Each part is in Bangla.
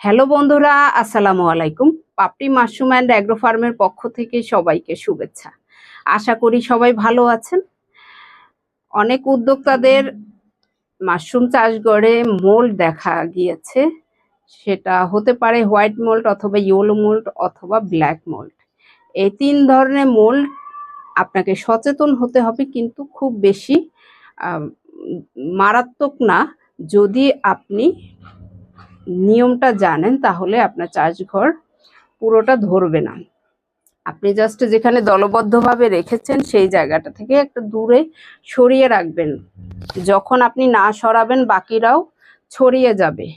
হ্যালো বন্ধুরা, আসসালামু আলাইকুম। পাপড়ি মাশরুম অ্যান্ড অ্যাগ্রো ফার্মের পক্ষ থেকে সবাইকে শুভেচ্ছা। আশা করি সবাই ভালো আছেন। অনেক উদ্যোক্তাদের মাশরুম চাষ করে মোল্ড দেখা গিয়েছে। সেটা হতে পারে হোয়াইট মোল্ড অথবা ইয়েলো মোল্ড অথবা ব্ল্যাক মোল্ড। এই তিন ধরনের মোল্ড আপনাকে সচেতন হতে হবে কিন্তু খুব বেশি মারাত্মক না। যদি আপনি নিয়মটা জানেন, তাহলে আপনার চাষঘর পুরোটা ধরবে না। আপনি জাস্ট যেখানে দলবদ্ধভাবে রেখেছেন, সেই জায়গাটা থেকে একটা দূরে সরিয়ে রাখবেন। যখন আপনি না সরাবেন, বাকিরাও ছড়িয়ে যাবে।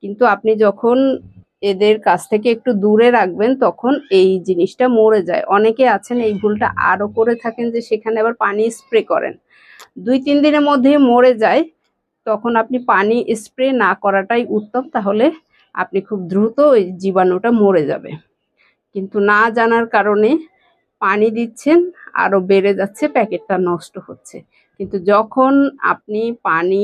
কিন্তু আপনি যখন এদের কাছ থেকে একটু দূরে রাখবেন, তখন এই জিনিসটা মরে যায়। অনেকে আছেন, এই ভুলটা আরও করে থাকেন যে সেখানে আবার পানি স্প্রে করেন। দুই, তিন দিনের মধ্যে মরে যায়। তখন আপনি পানি স্প্রে না করাটাই উত্তম, তাহলে আপনি খুব দ্রুত ওই জীবাণুটা মরে যাবে। কিন্তু না জানার কারণে পানি দিচ্ছেন আরও বেড়ে যাচ্ছে, প্যাকেটটা নষ্ট হচ্ছে। কিন্তু যখন আপনি পানি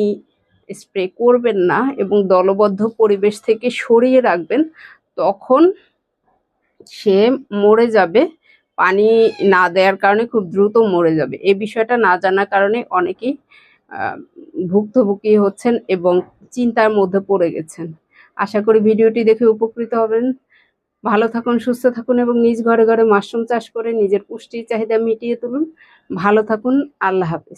স্প্রে করবেন না এবং দলবদ্ধ পরিবেশ থেকে সরিয়ে রাখবেন, তখন সে মরে যাবে। পানি না দেওয়ার কারণে খুব দ্রুত মরে যাবে। এই বিষয়টা না জানার কারণে অনেকেই ভুক্তভোগী হচ্ছেন এবং চিন্তার মধ্যে পড়ে গেছেন। আশা করি ভিডিওটি দেখে উপকৃত হবেন। ভালো থাকুন, সুস্থ থাকুন এবং নিজ ঘরে ঘরে মাশরুম চাষ করে নিজের পুষ্টির চাহিদা মিটিয়ে তুলুন। ভালো থাকুন, আল্লাহ হাফিজ।